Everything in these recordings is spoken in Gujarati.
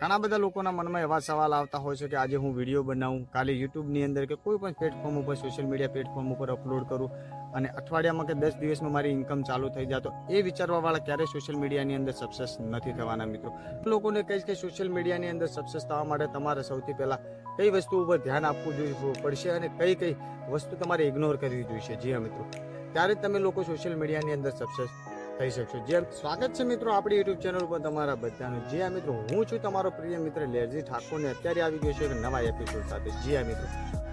ઘણા બધા લોકોના મનમાં એવા સવાલ આવતા હોય છે કે આજે હું વીડિયો બનાવું, કાલે યુટ્યુબની અંદર કે કોઈ પણ પ્લેટફોર્મ ઉપર સોશિયલ મીડિયા પ્લેટફોર્મ ઉપર અપલોડ કરું અને અઠવાડિયામાં કે દસ દિવસમાં મારી ઇન્કમ ચાલુ થઈ જાય તો એ વિચારવાવાળા ક્યારેય સોશિયલ મીડિયાની અંદર સક્સેસ નથી થવાના મિત્રો. લોકોને કહીશ કે સોશિયલ મીડિયાની અંદર સક્સેસ થવા માટે તમારે સૌથી પહેલાં કઈ વસ્તુ ઉપર ધ્યાન આપવું જોઈએ, પડશે અને કઈ કઈ વસ્તુ તમારે ઇગ્નોર કરવી જોઈશે જી હા મિત્રો. ત્યારે તમે લોકો સોશિયલ મીડિયાની અંદર સક્સેસ થઈ શકશો. જે સ્વાગત છે મિત્રો આપણી યુટ્યુબ ચેનલ ઉપર તમારા બધાનું. જે આ મિત્રો, હું છું તમારો પ્રિય મિત્ર લેરજી ઠાકોરને અત્યારે આવી ગયો છે એક નવા એપિસોડ સાથે. જી આ મિત્રો,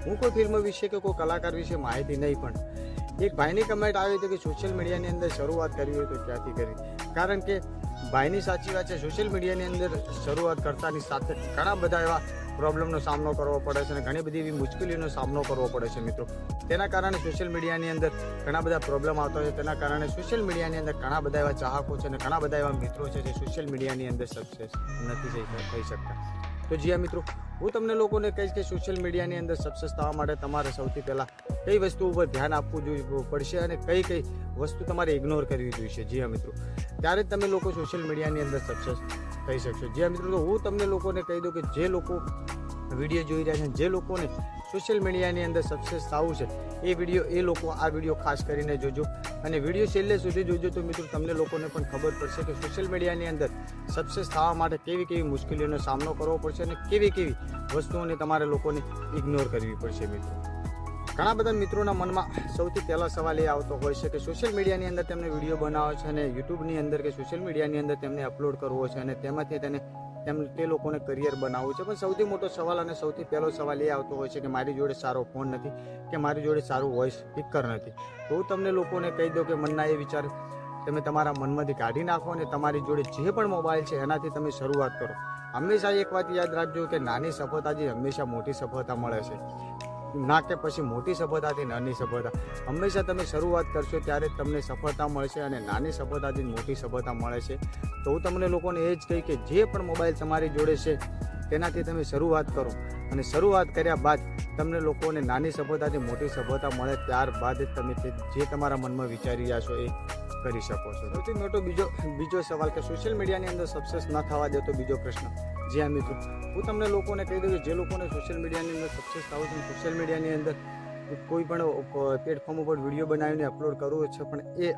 હું કોઈ ફિલ્મ વિશે કે કોઈ કલાકાર વિશે માહિતી નહીં, પણ એક ભાઈની કમેન્ટ આવી હતી કે સોશિયલ મીડિયાની અંદર શરૂઆત કરવી હોય તો ક્યાંથી કરી કારણ કે ભાઈની સાચી વાત છે સોશિયલ મીડિયાની અંદર શરૂઆત કરતાની સાથે ઘણા બધા એવા પ્રોબ્લેમનો સામનો કરવો પડે છે અને ઘણી બધી એવી મુશ્કેલીનો સામનો કરવો પડે છે મિત્રો. તેના કારણે સોશિયલ મીડિયાની અંદર ઘણા બધા પ્રોબ્લેમ આવતા છે, તેના કારણે સોશિયલ મીડિયાની અંદર ઘણા બધા એવા ચાહકો છે અને ઘણા બધા એવા મિત્રો છે જે સોશિયલ મીડિયાની અંદર સક્સેસ નથી થઈ શકતા. તો જી મિત્રો, હું તમને લોકોને કહીશ કે સોશિયલ મીડિયાની અંદર સક્સેસ થવા માટે તમારે સૌથી પહેલાં કઈ વસ્તુ ઉપર ધ્યાન આપવું જોઈએ પડશે અને કઈ કઈ વસ્તુ તમારે ઇગ્નોર કરવી જોઈશે જી મિત્રો, ત્યારે જ તમે લોકો સોશિયલ મીડિયાની અંદર સક્સેસ થઈ શકશો. જી મિત્રો, તો હું તમને લોકોને કહી દઉં કે જે લોકો વીડિયો જોઈ રહ્યા છે, જે લોકોને સોશિયલ મીડિયાની અંદર સક્સેસ થવું છે. એ વીડિયો, એ લોકો આ વીડિયો ખાસ કરીને જોજો. અને વીડિયો છેલ્લે સુધી જોજો તો મિત્રો તમને લોકોને પણ ખબર પડશે કે સોશિયલ મીડિયાની અંદર સક્સેસ થવા માટે કેવી કેવી મુશ્કેલીઓનો સામનો કરવો પડશે અને કેવી કેવી વસ્તુઓને તમારે લોકોને ઇગ્નોર કરવી પડશે મિત્રો. ઘણા બધા મિત્રોના મનમાં સૌથી પહેલો સવાલ એ આવતો હોય છે કે સોશિયલ મીડિયાની અંદર તેમને વીડિયો બનાવો છે અને યુટ્યુબની અંદર કે સોશિયલ મીડિયાની અંદર તેમને અપલોડ કરવો છે અને તેમાંથી તેને તેમ તે લોકોને કરિયર બનાવવું છે. પણ સૌથી મોટો સવાલ અને સૌથી પહેલો સવાલ એ આવતો હોય છે કે મારી જોડે સારો ફોન નથી, કે મારી જોડે સારું વોઇસ સ્પીકર નથી. તો હું તમને લોકોને કહી દઉં કે મનના એ વિચાર તમે તમારા મનમાંથી કાઢી નાખો અને તમારી જોડે જે પણ મોબાઈલ છે એનાથી તમે શરૂઆત કરો. હંમેશા એક વાત યાદ રાખજો કે નાની સફળતાથી હંમેશા મોટી સફળતા મળે છે. ના કે પછી મોટી સફળતાથી નાની સફળતા. હંમેશા તમે શરૂઆત કરશો ત્યારે તમને સફળતા મળશે અને નાની સફળતાથી મોટી સફળતા મળે છે. તો હું તમને લોકોને એ જ કહી કે જે પણ મોબાઈલ તમારી જોડે છે, તેનાથી તમે શરૂઆત કરો. અને શરૂઆત કર્યા બાદ તમને લોકોને નાની સફળતાથી મોટી સફળતા મળે ત્યારબાદ જ તમે જે તમારા મનમાં વિચારી રહ્યા છો એ કરી શકો છો. સૌથી મોટો બીજો બીજો સવાલ કે સોશિયલ મીડિયાની અંદર સક્સેસ ન થવા દે તો બીજો પ્રશ્ન. જી હા મિત્રો. હું તમને લોકોને કહી દઉં કે જે લોકોને સોશિયલ મીડિયાની અંદર સક્સેસ થવું છે સોશિયલ મીડિયાની અંદર કોઈ પણ પ્લેટફોર્મ ઉપર વીડિયો બનાવીને અપલોડ કરવો છે, પણ એ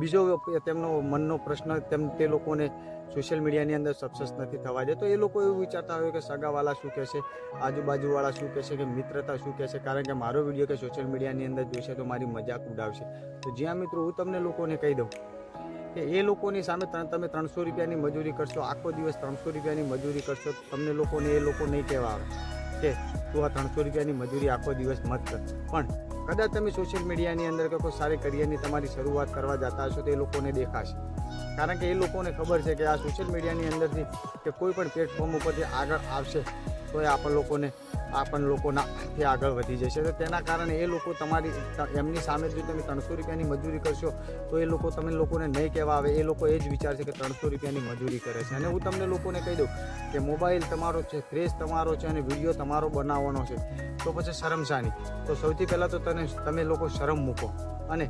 બીજો તેમનો મનનો પ્રશ્ન તેમ, તે લોકોને સોશિયલ મીડિયાની અંદર સક્સેસ નથી થવા દે તો એ લોકો એવું વિચારતા હોય કે સગાવાલા શું કહેશે, આજુબાજુવાળા શું કહેશે, કે મિત્રતા શું કહેશે, કારણ કે મારો વીડિયો કે સોશિયલ મીડિયાની અંદર જોશે તો મારી મજાક ઉડાવશે. તો જ્યાં મિત્રો હું તમને લોકોને કહી દઉં કે એ લોકોની સામે તમે ત્રણસો રૂપિયાની મજૂરી કરશો, આખો દિવસ ત્રણસો રૂપિયાની મજૂરી કરશો, તમને લોકોને એ લોકો નહીં કહેવા આવે કે તું આ ત્રણસો રૂપિયાની મજૂરી આખો દિવસ મત કર. પણ કદાચ તમે સોશિયલ મીડિયાની અંદર કે કોઈ સારી કરિયરની તમારી શરૂઆત કરવા જતા હશો તો એ લોકોને દેખાશે. કારણ કે એ લોકોને ખબર છે કે આ સોશિયલ મીડિયાની અંદરથી કે કોઈ પણ પ્લેટફોર્મ ઉપરથી આગળ આવશે તો એ આપણ લોકોને આપણ લોકોનાથી આગળ વધી જશે. તો તેના કારણે એ લોકો તમારી એમની સામે જો તમે ત્રણસો રૂપિયાની મજૂરી કરશો, તો એ લોકો તમે લોકોને નહીં કહેવા આવે. એ લોકો એ જ વિચારશે કે ત્રણસો રૂપિયાની મજૂરી કરે છે. અને હું તમને લોકોને કહી દઉં કે મોબાઈલ તમારો છે ક્રેઝ તમારો છે અને વીડિયો તમારો બનાવવાનો છે, તો પછી શરમશાની. તો સૌથી પહેલાં તો તને તમે લોકો શરમ મૂકો. અને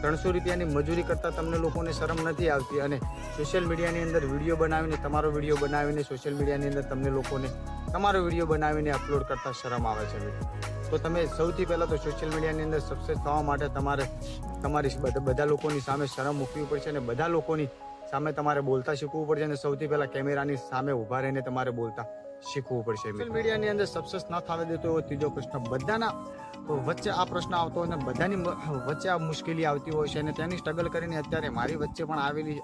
ત્રણસો રૂપિયાની મજૂરી કરતાં તમને લોકોને શરમ નથી આવતી. અને સોશિયલ મીડિયાની અંદર વીડિયો બનાવીને, તમારો વીડિયો બનાવીને સોશિયલ મીડિયાની અંદર તમને લોકોને, તમારો વીડિયો બનાવીને અપલોડ કરતાં શરમ આવે છે તો તમે સૌથી પહેલાં તો સોશિયલ મીડિયાની અંદર સક્સેસ થવા માટે તમારે તમારી બધા લોકોની સામે શરમ મૂકવી પડશે અને બધા લોકોની સામે તમારે બોલતા શીખવું પડશે અને સૌથી પહેલાં કેમેરાની સામે ઊભા રહીને તમારે બોલતા શીખવું પડશે સોશિયલ મીડિયાની અંદર સક્સેસ ન થવા દેતો એવો ત્રીજો પ્રશ્ન. બધાના વચ્ચે આ પ્રશ્ન આવતો હોય અને બધાની વચ્ચે આ મુશ્કેલી આવતી હોય છે અને તેની સ્ટ્રગલ કરીને અત્યારે મારી વચ્ચે પણ આવેલી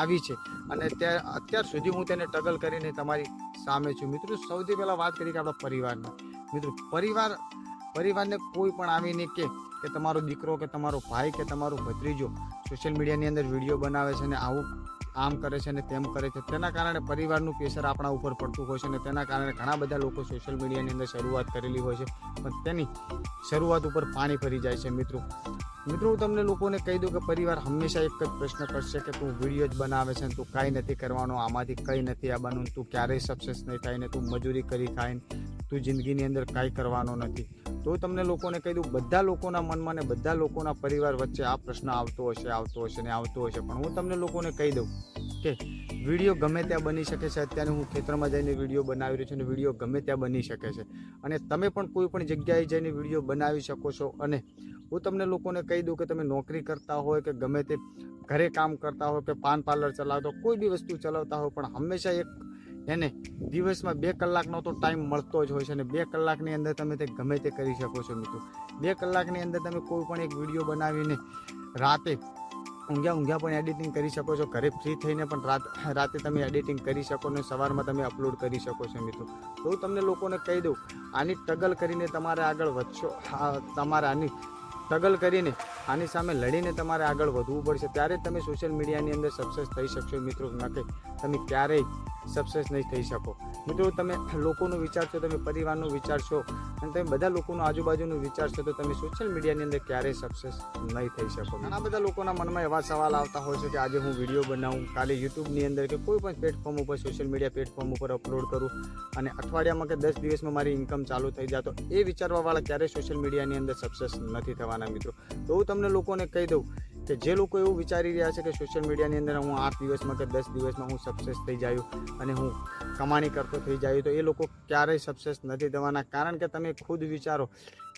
આવી છે. અને અત્યારે સુધી હું તેને સ્ટ્રગલ કરીને તમારી સામે છું. મિત્રો, સૌથી પહેલાં વાત કરી કે આપણા પરિવારની. મિત્રો, પરિવાર, પરિવારને કોઈ પણ આવીને કે કે તમારો દીકરો કે તમારો ભાઈ કે તમારો ભત્રીજો સોશિયલ મીડિયાની અંદર વીડિયો બનાવે છે ને આવું આમ કરે છે ને તેમ કરે છે, તેના કારણે પરિવારનું પ્રેશર આપણા ઉપર પડતું હોય છે અને તેના કારણે ઘણા બધા લોકો સોશિયલ મીડિયાની અંદર શરૂઆત કરેલી હોય છે, પણ તેની શરૂઆત ઉપર પાણી ફરી જાય છે મિત્રો. મિત્રો, હું તમને લોકોને કહી દઉં કે પરિવાર હંમેશા એક જ પ્રશ્ન કરશે કે તું વીડિયો જ બનાવે છે ને તું કાંઈ નથી કરવાનું, આમાંથી કંઈ નથી આવવાનું, તું ક્યારેય સક્સેસ નહીં થાય ને તું મજૂરી કરી ખાય ને તું જિંદગીની અંદર કાંઈ કરવાનો નથી. તો તમને લોકોને કહી દઉં, બધા લોકોના મનમાં ને બધા લોકોના પરિવાર વચ્ચે આ પ્રશ્ન આવતો હશે આવતો હશે ને આવતો હશે. પણ હું તમને લોકોને કહી દઉં કે વીડિયો ગમે ત્યાં બની શકે છે. અત્યારે હું ખેતરમાં જઈને વીડિયો બનાવી રહ્યો છું અને વીડિયો ગમે ત્યાં બની શકે છે. અને તમે પણ કોઈ પણ જગ્યાએ જઈને વીડિયો બનાવી શકો છો. અને હું તમને લોકોને કહી દઉં કે તમે નોકરી કરતા હોય કે ગમે તે ઘરે કામ કરતા હોય કે પાન પાર્લર ચલાવતા હોય, કોઈ બી વસ્તુ ચલાવતા હોય, પણ હંમેશા એક એને દિવસમાં બે કલાકનો તો ટાઈમ મળતો જ હોય છે અને બે કલાકની અંદર તમે તે ગમે તે કરી શકો છો મિત્રો. બે કલાકની અંદર તમે કોઈ પણ એક વીડિયો બનાવીને રાતે ઊંઘ્યા ઊંઘ્યા પણ એડિટિંગ કરી શકો છો. ઘરે ફ્રી થઈને પણ રાત, રાતે તમે એડિટિંગ કરી શકો ને સવારમાં તમે અપલોડ કરી શકો છો મિત્રો. તો હું તમને લોકોને કહી દઉં, આની ટગલ કરીને તમારે આગળ વધશો તમારે આની ટગલ કરીને આની સામે લડીને તમારે આગળ વધવું પડશે. ત્યારે તમે સોશિયલ મીડિયાની અંદર સક્સેસ થઈ શકશો મિત્રો. નકે તમે ક્યારેય સક્સેસ નહીં થઈ શકો. મિત્રો, તમે લોકોનું વિચારશો તમે પરિવારનું વિચારશો અને તમે બધા લોકોનું આજુબાજુનું વિચારશો તો તમે સોશિયલ મીડિયાની અંદર ક્યારેય સક્સેસ નહીં થઈ શકો. ઘણા બધા લોકોના મનમાં એવા સવાલ આવતા હોય છે કે આજે હું વીડિયો બનાવું, કાલે યુટ્યુબની અંદર કે કોઈ પણ પ્લેટફોર્મ ઉપર સોશિયલ મીડિયા પ્લેટફોર્મ ઉપર અપલોડ કરું, અને અઠવાડિયામાં કે દસ દિવસમાં મારી ઇન્કમ ચાલુ થઈ જાય, તો એ વિચારવાવાળા ક્યારેય સોશિયલ મીડિયાની અંદર સક્સેસ નથી થવાના મિત્રો. તો હું તમને લોકોને કહી દઉં કે જે લોકો એવું વિચારી રહ્યા છે કે સોશિયલ મીડિયાની અંદર હું આઠ દિવસમાં કે દસ દિવસમાં હું સક્સેસ થઈ જાયું અને હું કમાણી કરતો થઈ જાય તો એ લોકો ક્યારેય સક્સેસ નથી થવાના. કારણ કે તમે ખુદ વિચારો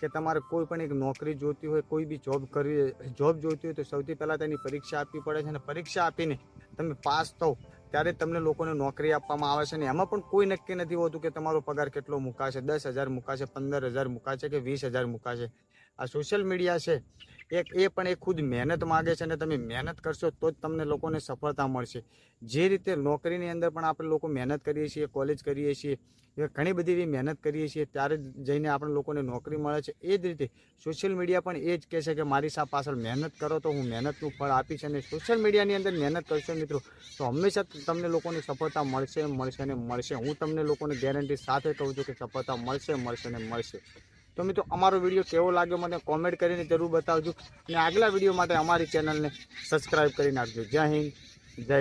કે તમારે કોઈ પણ એક નોકરી જોઈતી હોય, કોઈ બી જોબ કરવી જોબ જોઈતી હોય તો સૌથી પહેલાં તેની પરીક્ષા આપવી પડે છે અને પરીક્ષા આપીને તમે પાસ થાવ ત્યારે તમને લોકોને નોકરી આપવામાં આવે છે ને એમાં પણ કોઈ નક્કી નથી હોતું કે તમારો પગાર કેટલો મુકાશે. દસ હજાર મુકાશે, પંદર હજાર મુકાશે કે વીસ હજાર મુકાશે. આ સોશિયલ મીડિયા છે. એક એ પણ એ ખુદ મહેનત માગે છે અને તમે મહેનત કરશો તો જ તમને લોકોને સફળતા મળશે. જે રીતે નોકરીની અંદર પણ આપણે લોકો મહેનત કરીએ છીએ, કોલેજ કરીએ છીએ એ ઘણી બધી એવી મહેનત કરીએ છીએ, ત્યારે જઈને આપણે લોકોને નોકરી મળે છે. એ જ રીતે સોશિયલ મીડિયા પણ એ જ કહે છે કે મારી સા, પાછળ મહેનત કરો તો હું મહેનતનું ફળ આપીશ અને સોશિયલ મીડિયાની અંદર મહેનત કરશો મિત્રો, તો હંમેશા તમને લોકોને સફળતા મળશે મળશે અને મળશે. હું તમને લોકોને ગેરંટી સાથે કહું છું કે સફળતા મળશે મળશે ને મળશે. તો મિત્રો, અમારો વીડિયો કેવો લાગ્યો મને કોમેન્ટ કરીને જરૂર બતાવજો. અને આગલા વીડિયો માટે અમારી ચેનલને સબસ્ક્રાઈબ કરી નાખજો. જય હિન્દ, જય